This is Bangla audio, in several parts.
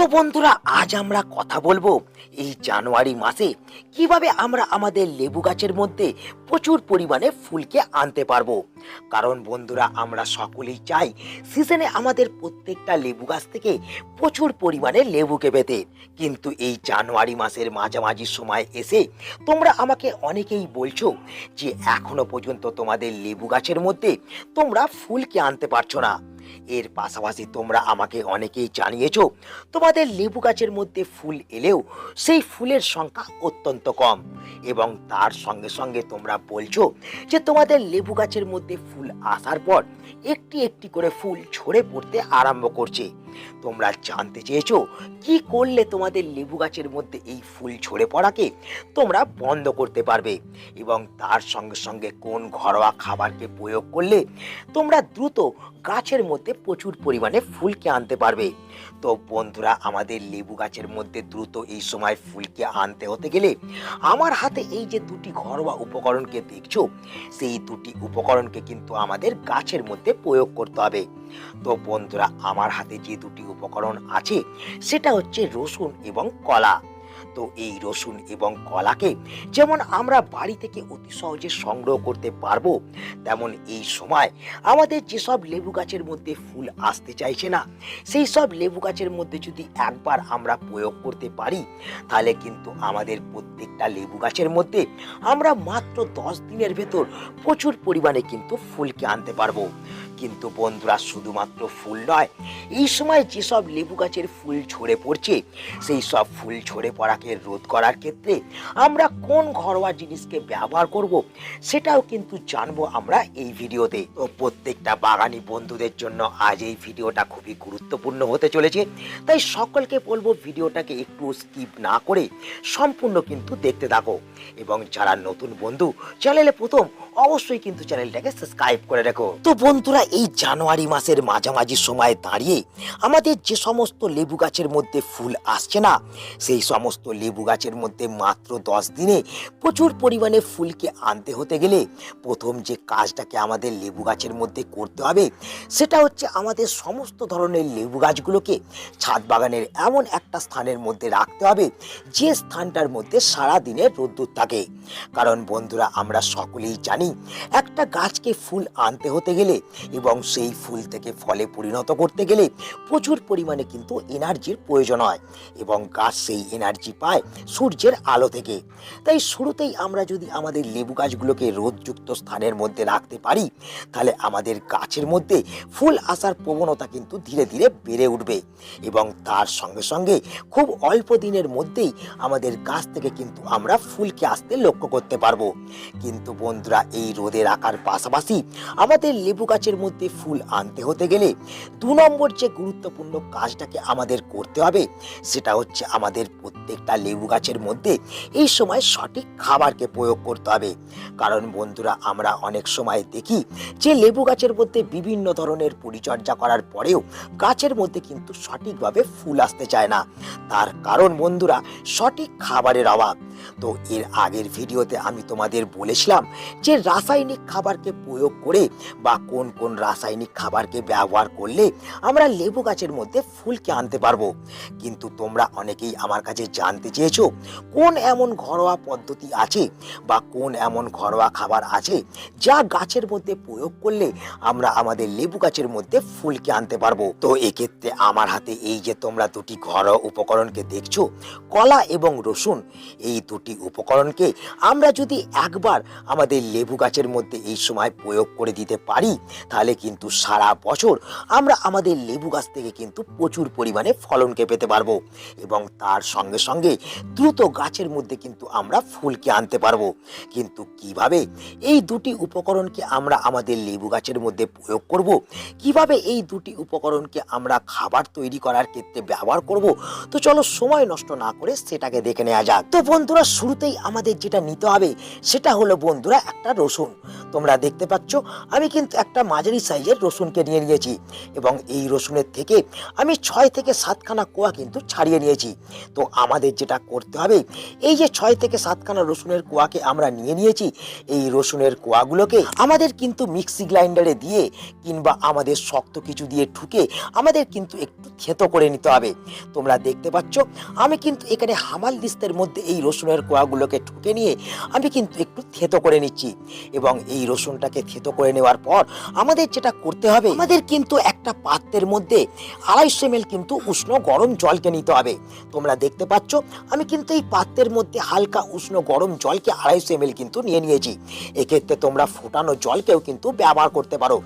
তো বন্ধুরা, আজ আমরা কথা বলব এই জানুয়ারি মাসে কীভাবে আমরা আমাদের লেবু গাছের মধ্যে প্রচুর পরিমাণে ফুলকে আনতে পারব। কারণ বন্ধুরা, আমরা সকলেই চাই সিজনে আমাদের প্রত্যেকটা লেবু গাছ থেকে প্রচুর পরিমাণে লেবুকে পেতে। কিন্তু এই জানুয়ারি মাসের মাঝামাঝি সময় এসে তোমরা আমাকে অনেকেই বলছো যে এখনও পর্যন্ত তোমাদের লেবু গাছের মধ্যে তোমরা ফুলকে আনতে পারছ না। এর পাশাপাশি তোমরা আমাকে অনেকেই জানিয়েছো, তোমাদের লেবু গাছের মধ্যে ফুল এলেও সেই ফুলের সংখ্যা অত্যন্ত কম এবং তার সঙ্গে সঙ্গে তোমরা বলছো যে তোমাদের লেবু গাছের মধ্যে ফুল আসার পর একটি একটি করে ফুল ঝরে পড়তে আরম্ভ করছে। তোমরা জানতে চেয়েছো কি করলে তোমাদের লেবু গাছের মধ্যে এই ফুল ঝরে পড়াকে? তোমরা বন্ধ করতে পারবে। এবং তার সঙ্গে সঙ্গে কোন ঘরোয়া খাবারকে প্রয়োগ করলে তোমরা দ্রুত গাছের মধ্যে প্রচুর পরিমাণে ফুলকে আনতে পারবে। তো বন্ধুরা, আমাদের লেবু গাছের মধ্যে দ্রুত এই সময় ফুলকে আনতে হতে গেলে আমার হাতে এই যে দুটি ঘরোয়া উপকরণকে দেখছ, সেই দুটি উপকরণকে কিন্তু আমাদের গাছের মধ্যে প্রয়োগ করতে হবে। তো বন্ধুরা, আমার হাতে যে দুটি উপকরণ আছে, সেটা হচ্ছে রসুন এবং কলা। তো এই রসুন এবং কলাকে যেমন আমরা বাড়ি থেকে অতি সহজে সংগ্রহ করতে পারব, তেমন এই সময় আমাদের যেসব লেবু গাছের মধ্যে ফুল আসতে চাইছে না, সেই সব লেবু গাছের মধ্যে যদি একবার আমরা প্রয়োগ করতে পারি, তাহলে কিন্তু আমাদের প্রত্যেকটা লেবু গাছের মধ্যে আমরা মাত্র দশ দিনের ভেতর প্রচুর পরিমাণে কিন্তু ফুলকে আনতে পারব। কিন্তু বন্ধুরা, শুধুমাত্র ফুল নয়, এই সময় যেসব লেবু গাছের ফুল ঝরে পড়ছে, সেই সব ফুল ঝরে পড়াকে রোধ করার ক্ষেত্রে আমরা কোন ঘরোয়া জিনিসকে ব্যবহার করব, সেটাও কিন্তু জানব আমরা এই ভিডিওতে। তো প্রত্যেকটা বাগানি বন্ধুদের জন্য আজ এই ভিডিওটা খুবই গুরুত্বপূর্ণ হতে চলেছে, তাই সকলকে বলব ভিডিওটাকে একটু স্কিপ না করে সম্পূর্ণ কিন্তু দেখতে থাকো। এবং যারা নতুন বন্ধু, চ্যানেলে প্রথম, অবশ্যই কিন্তু চ্যানেলটাকে সাবস্ক্রাইব করে রাখো। তো বন্ধুরা এই জানুয়ারি মাসের মাঝামাঝি সময়ে দাঁড়িয়ে আমাদের যে সমস্ত লেবু গাছের মধ্যে ফুল আসছে না, সেই সমস্ত লেবু গাছের মধ্যে মাত্র দশ দিনে প্রচুর পরিমাণে ফুলকে আনতে হতে গেলে প্রথম যে কাজটাকে আমাদের লেবু গাছের মধ্যে করতে হবে, সেটা হচ্ছে আমাদের সমস্ত ধরনের লেবু গাছগুলোকে ছাদ বাগানের এমন একটা স্থানের মধ্যে রাখতে হবে, যে স্থানটার মধ্যে সারা দিনের রোদ্দুর থাকে। কারণ বন্ধুরা, আমরা সকলেই জানি একটা গাছকে ফুল আনতে হতে গেলে এবং সেই ফুল থেকে ফলে পরিণত করতে গেলে প্রচুর পরিমাণে কিন্তু এনার্জির প্রয়োজন হয় এবং গাছ সেই এনার্জি পায় সূর্যের আলো থেকে। তাই শুরুতেই আমরা যদি আমাদের লেবু গাছগুলোকে রোদযুক্ত স্থানের মধ্যে রাখতে পারি, তাহলে আমাদের গাছের মধ্যে ফুল আসার প্রবণতা কিন্তু ধীরে ধীরে বেড়ে উঠবে এবং তার সঙ্গে সঙ্গে খুব অল্প দিনের মধ্যেই আমাদের গাছ থেকে কিন্তু আমরা ফুলকে আসতে লক্ষ্য করতে পারব। কিন্তু বন্ধুরা, এই রোদে রাখার পাশাপাশি আমাদের লেবু গাছের মধ্যে ফুল আনতে হতে গেলে দু নম্বর যে গুরুত্বপূর্ণ কাজটাকে আমাদের করতে হবে, সেটা হচ্ছে আমাদের প্রত্যেকটা লেবু গাছের মধ্যে এই সময় সঠিক খাবারকে প্রয়োগ করতে হবে। কারণ বন্ধুরা, আমরা অনেক সময় দেখি যে লেবু গাছের মধ্যে বিভিন্ন ধরনের পরিচর্যা করার পরেও গাছের মধ্যে কিন্তু সঠিকভাবে ফুল আসতে চায় না। তার কারণ বন্ধুরা, সঠিক খাবারের অভাব। তো এর আগের ভিডিওতে আমি তোমাদের বলেছিলাম যে রাসায়নিক খাবারকে প্রয়োগ করে বা কোন কোন রাসায়নিক খাবারকে ব্যবহার করলে আমরা লেবু গাছের মধ্যে ফুলকে আনতে পারব। কিন্তু তোমরা অনেকেই আমার কাছে জানতে চেয়েছো, কোন এমন ঘরোয়া পদ্ধতি আছে বা কোন এমন ঘরোয়া খাবার আছে যা গাছের মধ্যে প্রয়োগ করলে আমরা আমাদের লেবু গাছের মধ্যে ফুলকে আনতে পারব? তো এক্ষেত্রে আমার হাতে এই যে তোমরা দুটি ঘরোয়া উপকরণকে দেখছ, কলা এবং রসুন, এই দুটি উপকরণকে আমরা যদি একবার আমাদের লেবু গাছের মধ্যে এই সময় প্রয়োগ করে দিতে পারি, তাহলে কিন্তু সারা বছর আমরা আমাদের লেবু গাছ থেকে কিন্তু প্রচুর পরিমাণে ফলনকে পেতে পারব এবং তার সঙ্গে সঙ্গে দ্রুত গাছের মধ্যে কিন্তু আমরা ফুলকে আনতে পারব। কিন্তু কীভাবে এই দুটি উপকরণকে আমরা আমাদের লেবু গাছের মধ্যে প্রয়োগ করব, কীভাবে এই দুটি উপকরণকে আমরা খাবার তৈরি করার ক্ষেত্রে ব্যবহার করব, তো চলো সময় নষ্ট না করে সেটাকে দেখে নেওয়া যাক। তো বন্ধুরা, শুরুতেই আমাদের যেটা নিতে হবে সেটা হলো বন্ধুরা একটা রসুন। তোমরা দেখতে পাচ্ছ, আমি কিন্তু একটা মাঝারি সাইজের রসুনকে নিয়ে নিয়েছি এবং এই রসুনের থেকে আমি ছয় থেকে সাতখানা কোয়া কিন্তু ছাড়িয়ে নিয়েছি। তো আমাদের যেটা করতে হবে, এই যে ছয় থেকে সাতখানা রসুনের কোয়াকে আমরা নিয়ে নিয়েছি, এই রসুনের কোয়াগুলোকে আমাদের কিন্তু মিক্সি গ্রাইন্ডারে দিয়ে কিংবা আমাদের শক্ত কিছু দিয়ে ঠুকে আমাদের কিন্তু একটু থেতো করে নিতে হবে। তোমরা দেখতে পাচ্ছ, আমি কিন্তু এখানে হামাল দিস্তের মধ্যে এই রসুনের কোয়াগুলোকে ঠুকে নিয়ে আমি কিন্তু একটু থেতো করে নিচ্ছি এবং এই রসুনটাকে থেতো করে নেওয়ার পর আমাদের যেটা করতে হবে, আমাদের কিন্তু একটা পাত্রের মধ্যে আড়াইশো এমএল কিন্তু উষ্ণ গরম জলকে নিতে হবে। তোমরা দেখতে পাচ্ছ, আমি কিন্তু এই পাত্রের মধ্যে হালকা উষ্ণ গরম জলকে আড়াইশো এমএল কিন্তু নিয়ে নিয়েছি। এক্ষেত্রে তোমরা ফোটানো জলকেও কিন্তু ব্যবহার করতে পারো।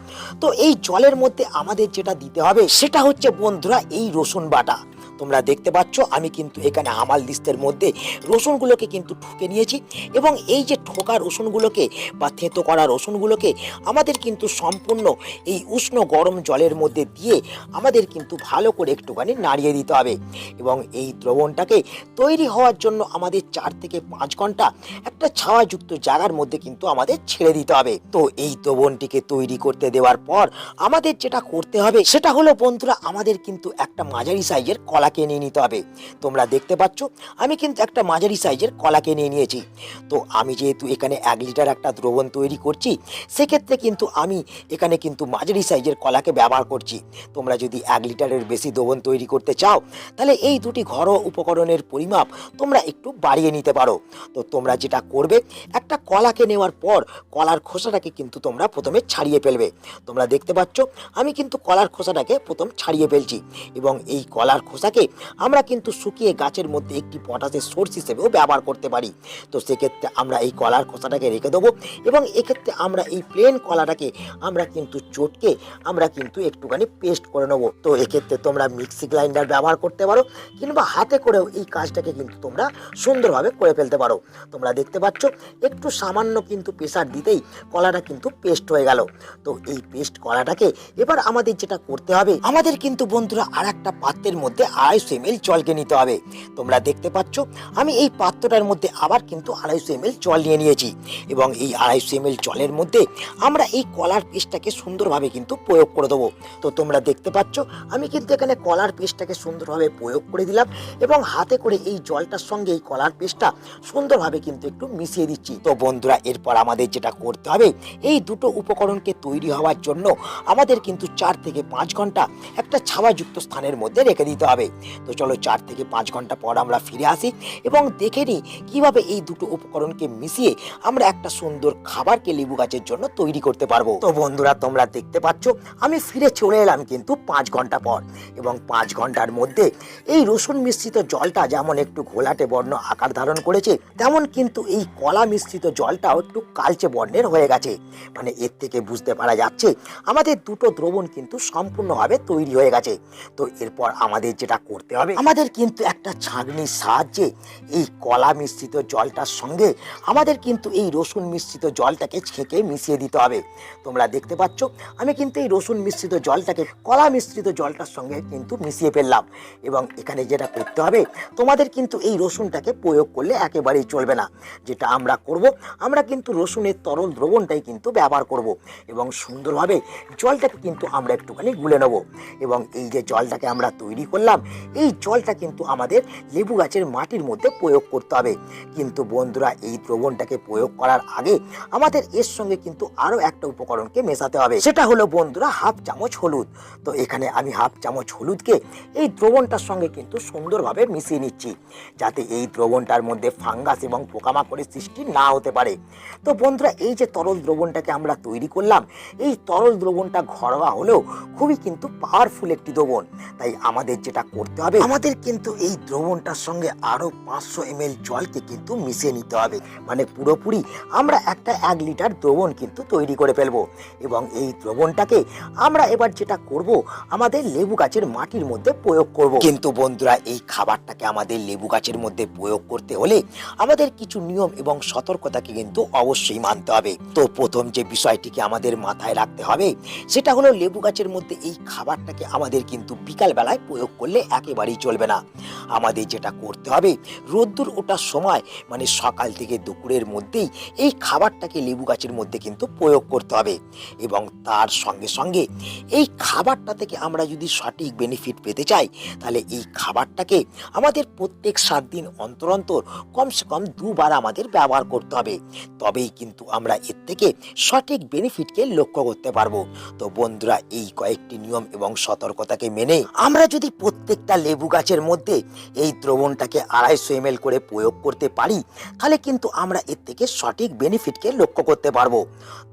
তো এই জলের মধ্যে আমাদের যেটা দিতে হবে, সেটা হচ্ছে বন্ধুরা এই রসুন বাটা। তোমরা দেখতে পাচ্ছ, আমি কিন্তু এখানে হামাল দিস্তের মধ্যে রসুনগুলোকে কিন্তু ঠুকে নিয়েছি এবং এই যে ঠোকা রসুনগুলোকে বা থেঁতো করা রসুনগুলোকে আমাদের কিন্তু সম্পূর্ণ এই উষ্ণ গরম জলের মধ্যে দিয়ে আমাদের কিন্তু ভালো করে একটুখানি নাড়িয়ে দিতে হবে এবং এই দ্রবণটাকে তৈরি হওয়ার জন্য আমাদের চার থেকে পাঁচ ঘণ্টা একটা ছাওয়াযুক্ত জায়গার মধ্যে কিন্তু আমাদের ছেড়ে দিতে হবে। তো এই দ্রবণটিকে তৈরি করতে দেওয়ার পর আমাদের যেটা করতে হবে, সেটা হলো বন্ধুরা আমাদের কিন্তু একটা মাঝারি সাইজের কলাকে নিয়ে নিতে হবে। তোমরা দেখতে পাচ্ছ, আমি কিন্তু একটা মাঝারি সাইজের কলাকে নিয়ে নিয়েছি। তো আমি যেহেতু এখানে এক লিটার একটা দ্রবণ তৈরি করছি, সেক্ষেত্রে কিন্তু আমি এখানে কিন্তু মাঝারি সাইজের কলাকে ব্যবহার করছি। তোমরা যদি এক লিটারের বেশি দ্রবণ তৈরি করতে চাও, তাহলে এই দুটি ঘরোয়া উপকরণের পরিমাপ তোমরা একটু বাড়িয়ে নিতে পারো। তো তোমরা যেটা করবে, একটা কলাকে নেওয়ার পর কলার খোসাটাকে কিন্তু তোমরা প্রথমে ছাড়িয়ে ফেলবে। তোমরা দেখতে পাচ্ছ, আমি কিন্তু কলার খোসাটাকে প্রথম ছাড়িয়ে ফেলছি এবং এই কলার খোসাকে আমরা কিন্তু শুকিয়ে গাছের মধ্যে একটি পটাশের সোর্স হিসেবেও ব্যবহার করতে পারি। তো সেক্ষেত্রে আমরা এই কলার খোসাটাকে রেখে দেবো এবং এক্ষেত্রে আমরা এই প্লেন কলাটাকে আমরা কিন্তু চটকে আমরা কিন্তু একটুখানি পেস্ট করে নেব। তো এক্ষেত্রে তোমরা মিক্সি গ্রাইন্ডার ব্যবহার করতে পারো কিংবা হাতে করেও এই কাজটাকে কিন্তু তোমরা সুন্দরভাবে করে ফেলতে পারো। তোমরা দেখতে পাচ্ছ, একটু সামান্য কিন্তু প্রেসার দিতেই কলাটা কিন্তু পেস্ট হয়ে গেল। তো এই পেস্ট কলাটাকে এবার আমাদের যেটা করতে হবে, আমাদের কিন্তু বন্ধুরা আর একটা পাত্রের মধ্যে আড়াইশো এমএল জলকে নিতে হবে। তোমরা দেখতে পাচ্ছ, আমি এই পাত্রটার মধ্যে আবার কিন্তু আড়াইশো এমএল জল নিয়ে নিয়েছি এবং এই আড়াইশো এমএল জলের মধ্যে আমরা এই কলার পেস্টটাকে সুন্দরভাবে কিন্তু প্রয়োগ করে দেবো। তো তোমরা দেখতে পাচ্ছ, আমি কিন্তু এখানে কলার পেস্টটাকে সুন্দরভাবে প্রয়োগ করে দিলাম এবং হাতে করে এই জলটার সঙ্গে এই কলার পেস্টটা সুন্দরভাবে কিন্তু একটু মিশিয়ে দিচ্ছি। তো বন্ধুরা, এরপর আমাদের যেটা করতে হবে, এই দুটো উপকরণকে তৈরি হওয়ার জন্য আমাদের কিন্তু চার থেকে পাঁচ ঘণ্টা একটা ছাওয়াযুক্ত স্থানের মধ্যে রেখে দিতে হবে। তো চলো চার থেকে পাঁচ ঘণ্টা পর আমরা ফিরে আসি এবং দেখে নিই কীভাবে এই দুটো উপকরণকে মিশিয়ে আমরা একটা সুন্দর খাবারকে লেবু গাছের জন্য তৈরি করতে পারব। তো বন্ধুরা, তোমরা দেখতে পাচ্ছ, আমি ফিরে চলে এলাম কিন্তু পাঁচ ঘণ্টা পর এবং পাঁচ ঘণ্টার মধ্যে এই রসুন মিশ্রিত জলটা যেমন একটু ঘোলাটে বর্ণ আকার ধারণ করেছে, তেমন কিন্তু এই কলা মিশ্রিত জলটাও একটু কালচে বর্ণের হয়ে গেছে। মানে এর থেকে বুঝতে পারা যাচ্ছে, আমাদের দুটো দ্রবণ কিন্তু সম্পূর্ণভাবে তৈরি হয়ে গেছে। তো এরপর আমাদের যেটা করতে হবে। আমাদের কিন্তু একটা ছাঁকনির সাহায্যে এই কলা মিশ্রিত জলটার সঙ্গে আমাদের কিন্তু এই রসুন মিশ্রিত জলটাকে ছেঁকে মিশিয়ে দিতে হবে। তোমরা দেখতে পাচ্ছ, আমি কিন্তু এই রসুন মিশ্রিত জলটাকে কলা মিশ্রিত জলটার সঙ্গে কিন্তু মিশিয়ে ফেললাম এবং এখানে যেটা করতে হবে, তোমাদের কিন্তু এই রসুনটাকে প্রয়োগ করলে একেবারেই চলবে না। যেটা আমরা করব, আমরা কিন্তু রসুনের তরল দ্রবণটাই কিন্তু ব্যবহার করব এবং সুন্দরভাবে জলটাকে কিন্তু আমরা একটুখানি গুলে নেব। এবং এই যে জলটাকে আমরা তৈরি করলাম এই জলটা কিন্তু আমাদের লেবু গাছের মাটির মধ্যে প্রয়োগ করতে হবে। কিন্তু বন্ধুরা, এই দ্রবণটাকে প্রয়োগ করার আগে আমাদের এর সঙ্গে কিন্তু আরও একটা উপকরণকে মেশাতে হবে। সেটা হলো বন্ধুরা, হাফ চামচ হলুদ। তো এখানে আমি হাফ চামচ হলুদকে এই দ্রবণটার সঙ্গে কিন্তু সুন্দরভাবে মিশিয়ে নিচ্ছি, যাতে এই দ্রবণটার মধ্যে ফাঙ্গাস এবং পোকামাকড়ের সৃষ্টি না হতে পারে। তো বন্ধুরা, এই যে তরল দ্রবণটাকে আমরা তৈরি করলাম, এই তরল দ্রবণটা ঘরোয়া হলেও খুবই কিন্তু পাওয়ারফুল একটি দ্রবণ। তাই আমাদের যেটা করতে হবে। আমাদের কিন্তু এই দ্রবণটার সঙ্গে আরও পাঁচশো এম জলকে কিন্তু মিশিয়ে নিতে হবে। মানে পুরোপুরি আমরা একটা এক লিটার দ্রবণ কিন্তু তৈরি করে ফেলব। এবং এই দ্রবণটাকে আমরা এবার যেটা করব, আমাদের লেবু গাছের মাটির মধ্যে প্রয়োগ করব। কিন্তু বন্ধুরা, এই খাবারটাকে আমাদের লেবু গাছের মধ্যে প্রয়োগ করতে হলে আমাদের কিছু নিয়ম এবং সতর্কতাকে কিন্তু অবশ্যই মানতে হবে। তো প্রথম যে বিষয়টিকে আমাদের মাথায় রাখতে হবে, সেটা হলো লেবু গাছের মধ্যে এই খাবারটাকে আমাদের কিন্তু বিকাল বেলায় প্রয়োগ করলে একেবারেই চলবে না। আমাদের যেটা করতে হবে, রোদ্দুর ওঠার সময় মানে সকাল থেকে দুপুরের মধ্যেই এই খাবারটাকে লেবু গাছের মধ্যে কিন্তু প্রয়োগ করতে হবে। এবং তার সঙ্গে সঙ্গে এই খাবারটা থেকে আমরা যদি সঠিক বেনিফিট পেতে চাই, তাহলে এই খাবারটাকে আমাদের প্রত্যেক সাত দিন অন্তর অন্তর কমসে কম দুবার আমাদের ব্যবহার করতে হবে। তবেই কিন্তু আমরা এর থেকে সঠিক বেনিফিটকে লক্ষ্য করতে পারব। তো বন্ধুরা, এই কয়েকটি নিয়ম এবং সতর্কতাকে মেনে আমরা যদি প্রত্যেকটা লেবু গাছের মধ্যে এই দ্রবণটাকে আড়াইশো এম করে প্রয়োগ করতে পারি, তাহলে কিন্তু আমরা এর থেকে সঠিক বেনিফিটকে লক্ষ্য করতে পারব।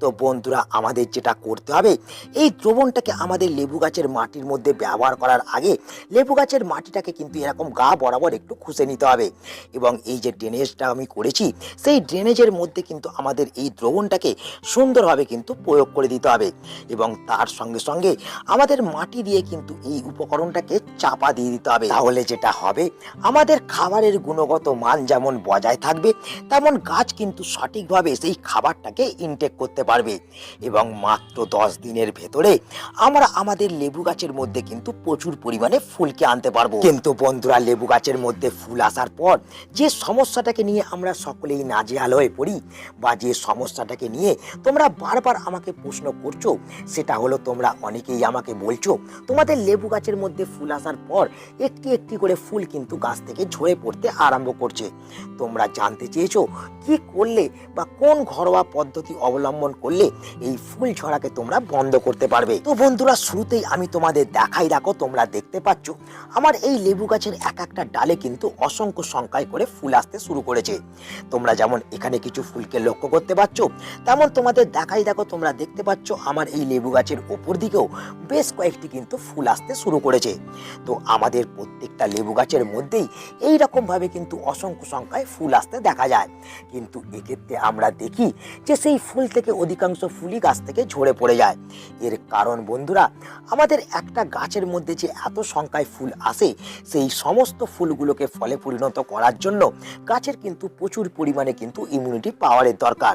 তো বন্ধুরা, আমাদের যেটা করতে হবে, এই দ্রবণটাকে আমাদের লেবু গাছের মাটির মধ্যে ব্যবহার করার আগে লেবু গাছের মাটিটাকে কিন্তু এরকম গা বরাবর একটু খুঁজে নিতে হবে। এবং এই যে ড্রেনেজটা আমি করেছি, সেই ড্রেনেজের মধ্যে কিন্তু আমাদের এই দ্রবণটাকে সুন্দরভাবে কিন্তু প্রয়োগ করে দিতে হবে। এবং তার সঙ্গে সঙ্গে আমাদের মাটি দিয়ে কিন্তু এই উপকরণটাকে চাপা দিয়ে দিতে হবে। তাহলে যেটা হবে, আমাদের খাবারের গুণগত মান যেমন বজায় থাকবে, তেমন গাছ কিন্তু সঠিকভাবে সেই খাবারটাকে ইনটেক করতে পারবে। এবং মাত্র দশ দিনের ভেতরে আমরা আমাদের লেবু গাছের মধ্যে কিন্তু প্রচুর পরিমাণে ফুলকে আনতে পারব। কিন্তু বন্ধুরা, লেবু গাছের মধ্যে ফুল আসার পর যে সমস্যাটাকে নিয়ে আমরা সকলেই নাজেহাল হয়ে পড়ি বা যে সমস্যাটাকে নিয়ে তোমরা বারবার আমাকে প্রশ্ন করছ, সেটা হলো তোমরা অনেকেই আমাকে বলছো, তোমাদের লেবু গাছের মধ্যে ফুল আসার পর একটি একটি করে ফুল কিন্তু গাছ থেকে ঝরে পড়তে আরম্ভ করছে। তোমরা জানতে চেয়েছ কি করলে বা কোন ঘরোয়া পদ্ধতি অবলম্বন করলে এই ফুল ঝরাকে তোমরা বন্ধ করতে পারবে? তো বন্ধুরা, শুরুতেই আমি তোমাদের দেখাই রাখো তোমরা দেখতে পাচ্ছ, আমার এই লেবু গাছের এক একটা ডালে কিন্তু অসংখ্য সংখ্যায় করে ফুল আসতে শুরু করেছে। তোমরা যেমন এখানে কিছু ফুলকে লক্ষ্য করতে পারছ তেমন তোমাদের দেখাই, দেখো তোমরা দেখতে পাচ্ছ আমার এই লেবু গাছের ওপর দিকেও বেশ কয়েকটি কিন্তু ফুল আসতে শুরু করেছে। তো আমাদের প্রত্যেকটা লেবু গাছের মধ্যেই এই রকম ভাবে কিন্তু অসংখ্য সংখ্যায় ফুল আসতে দেখা যায়। কিন্তু এক্ষেত্রে আমরা দেখি যে সেই ফুল থেকে অধিকাংশ ফুলই গাছ থেকে ঝরে পড়ে যায়। এর কারণ বন্ধুরা, আমাদের একটা গাছের মধ্যে যে এত সংখ্যায় ফুল আসে, সেই সমস্ত ফুলগুলোকে ফলে পরিণত করার জন্য গাছের কিন্তু প্রচুর পরিমাণে কিন্তু ইমিউনিটি পাওয়ারের দরকার।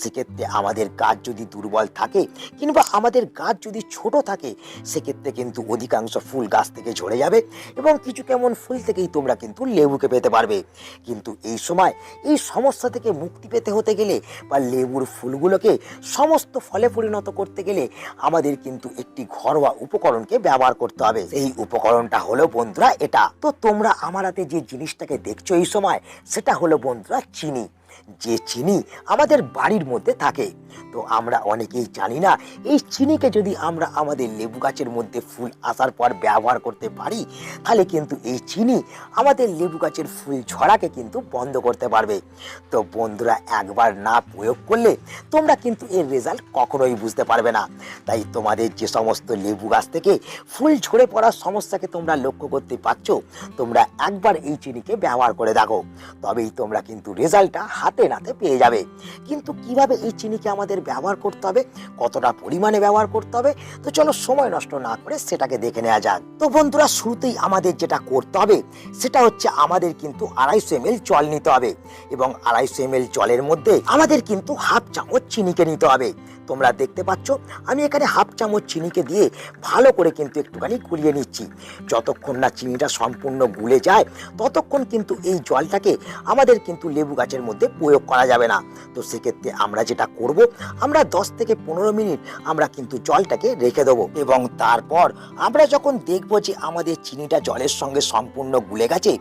সেক্ষেত্রে আমাদের গাছ যদি দুর্বল থাকে কিংবা আমাদের গাছ যদি ছোট থাকে, সেক্ষেত্রে কিন্তু অধিকাংশ ফুল গাছ থেকে ঝরে যাবে। এবং কিছু কেমন ফুল থেকেই তোমরা কিন্তু লেবুকে পেতে পারবে। কিন্তু এই সময় এই সমস্যা থেকে মুক্তি পেতে হতে গেলে বা লেবুর ফুলগুলোকে সমস্ত ফলে পরিণত করতে গেলে আমাদের কিন্তু একটি ঘরোয়া উপকরণকে ব্যবহার করতে হবে। এই উপকরণটা হলো বন্ধুরা এটা। তো তোমরা আমার হাতে যে জিনিসটাকে দেখছ এই সময়, সেটা হলো বন্ধুরা চিনি। যে চিনি আমাদের বাড়ির মধ্যে থাকে। তো আমরা অনেকেই জানি না, এই চিনিকে যদি আমরা আমাদের লেবু গাছের মধ্যে ফুল আসার পর ব্যবহার করতে পারি, তাহলে কিন্তু এই চিনি আমাদের লেবু গাছের ফুল ঝরাকে কিন্তু বন্ধ করতে পারবে। তো বন্ধুরা, একবার না প্রয়োগ করলে তোমরা কিন্তু এর রেজাল্ট কখনোই বুঝতে পারবে না। তাই তোমাদের যে সমস্ত লেবু গাছ থেকে ফুল ঝরে পড়ার সমস্যাকে তোমরা লক্ষ্য করতে পারছ, তোমরা একবার এই চিনিকে ব্যবহার করে দেখো। তবেই তোমরা কিন্তু রেজাল্টটা হাতে নাতে পেয়ে যাবে। কিন্তু কীভাবে এই চিনিকে আমাদের ব্যবহার করতে হবে? কতটা পরিমাণে ব্যবহার করতে হবে? তো চলো সময় নষ্ট না করে সেটাকে দেখে নেওয়া যাক। তো বন্ধুরা, শুরুতেই আমাদের যেটা করতে হবে, সেটা হচ্ছে আমাদের কিন্তু আড়াইশো এম জল নিতে হবে এবং আড়াইশো এম জলের মধ্যে আমাদের কিন্তু হাফ চামচ চিনিকে নিতে হবে। তোমরা দেখতে পাচ্ছ, আমি এখানে হাফ চামচ চিনিকে দিয়ে ভালো করে কিন্তু একটুখানি গুলিয়ে নিচ্ছি। যতক্ষণ না চিনিটা সম্পূর্ণ গুলে যায়, ততক্ষণ কিন্তু এই জলটাকে আমাদের কিন্তু লেবু গাছের মধ্যে প্রয়োগ করা যাবে না। তো সেক্ষেত্রে আমরা যেটা করব, আমরা দশ থেকে পনেরো মিনিট আমরা কিন্তু জলটাকে রেখে দেবো এবং তারপর আমরা যখন দেখব যে আমাদের চিনিটা জলের সঙ্গে সম্পূর্ণ গুলে গেছে,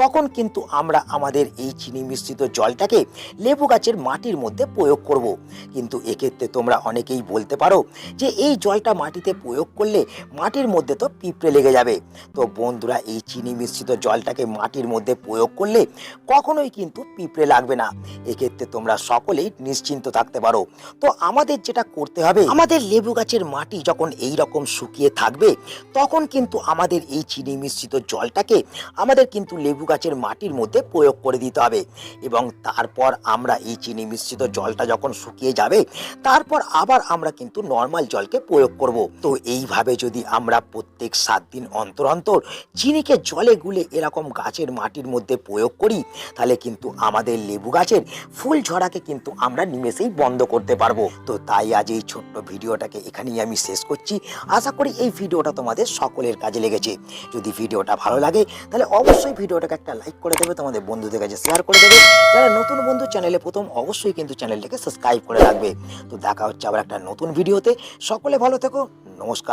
তখন কিন্তু আমরা আমাদের এই চিনি মিশ্রিত জলটাকে লেবু গাছের মাটির মধ্যে প্রয়োগ করব। কিন্তু এক্ষেত্রে তোমরা অনেকেই বলতে পারো যে এই জলটা মাটিতে প্রয়োগ করলে মাটির মধ্যে তো পিঁপড়ে লেগে যাবে। তো বন্ধুরা, এই চিনি মিশ্রিত জলটাকে মাটির মধ্যে প্রয়োগ করলে কখনোই কিন্তু পিঁপড়ে লাগবে না। এক্ষেত্রে তোমরা সকলেই নিশ্চিন্ত থাকতে পারো। তো আমাদের যেটা করতে হবে, আমাদের লেবু গাছের মাটি যখন এই রকম শুকিয়ে থাকবে, তখন কিন্তু আমাদের এই চিনি মিশ্রিত জলটাকে আমাদের কিন্তু লেবু গাছের মাটির মধ্যে প্রয়োগ করে দিতে হবে। এবং তারপর আমরা এই চিনি মিশ্রিত জলটা যখন শুকিয়ে যাবে, তারপর আবার আমরা কিন্তু নর্মাল জলকে প্রয়োগ করব। তো এইভাবে যদি আমরা প্রত্যেক সাত দিন অন্তর অন্তর চিনিকে জলে গুলে এরকম গাছের মাটির মধ্যে প্রয়োগ করি, তাহলে কিন্তু আমাদের লেবু গাছের ফুল ঝরাকে কিন্তু আমরা নিমেষেই বন্ধ করতে পারব। তো তাই আজ এই ছোট্ট ভিডিওটাকে এখানেই আমি শেষ করছি। আশা করি এই ভিডিওটা তোমাদের সকলের কাজে লেগেছে। যদি ভিডিওটা ভালো লাগে, তাহলে অবশ্যই ভিডিওটাকে একটা লাইক করে দেবে, তোমাদের বন্ধুদের কাছে শেয়ার করে দেবে। যারা নতুন বন্ধু, চ্যানেলে প্রথম, অবশ্যই কিন্তু চ্যানেলটাকে সাবস্ক্রাইব করে রাখবে। তো দেখা হচ্ছে আবার একটা নতুন ভিডিওতে। সকলে ভালো থেকো নমস্কার।